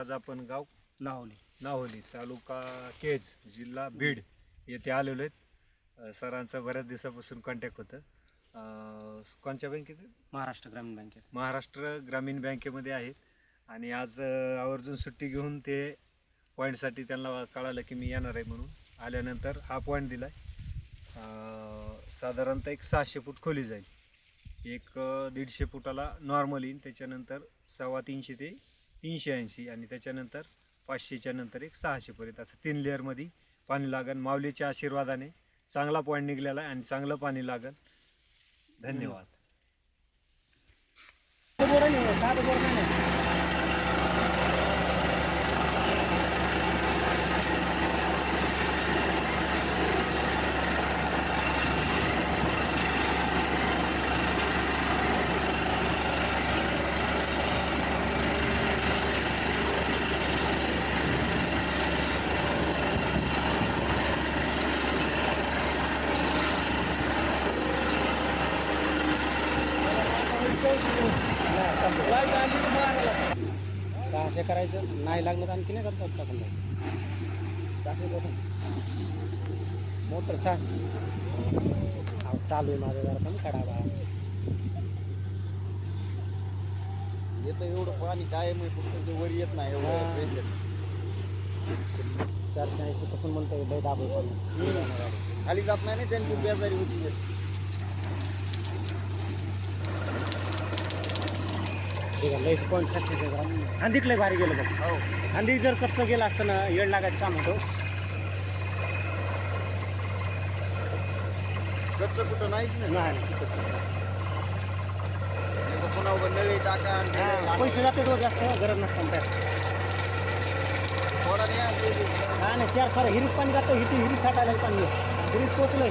आज आपण गाव नावली. नाहोली तालुका केज जिल्हा बीड येथे आलेलो आहेत. सरांचा बऱ्याच दिवसापासून कॉन्टॅक्ट होतं. कोणत्या बँकेत? महाराष्ट्र ग्रामीण बँकेत. महाराष्ट्र ग्रामीण बँकेमध्ये आहेत आणि आज आवर्जून सुट्टी घेऊन ते पॉईंटसाठी त्यांना कळालं की मी येणार आहे म्हणून. आल्यानंतर हा पॉईंट दिला आहे साधारणतः एक सहाशे फूट खोली जाईल. एक दीडशे फुटाला नॉर्मल येईल. त्याच्यानंतर सव्वा तीनशे ते तीनशे ऐंशी आणि त्याच्यानंतर पाचशेच्या नंतर एक सहाशेपर्यंत असं तीन लेअरमध्ये पाणी लागन. माऊलीच्या आशीर्वादाने चांगला पॉईंट निघलेला आहे आणि चांगलं पाणी लागन. धन्यवाद. सहाशे करायचं नाही लागलं तर आणखी नाही करतात टाकून सहाशे करून मोटर सांग अहो, चालू आहे माझं जरा पण काढा बा येतं एवढं पाणी काय मी फक्त ते वर येत नाही एवढं हा. चार ऐंशी पासून म्हणतो दाब. खाली जात नाही ना त्यांची बेजारी होती. पॉईंट सक्सेस खांदीत लय भारी गेलं बघ हो. खांदी जर कच्चं गेलं असतं ना येड लागायचं काम होतं. कच्चं कुठं नाहीच नाही पुन्हा उभं नळी टाका आणि ते हा. पैसे जाते रोज जास्त गरज नसतं त्यात थोडा नाही असं हा नाही चार सारं हिरीत पाणी जातं हिरी हिरी साठायला पाणी. हिरीत पोचलंय.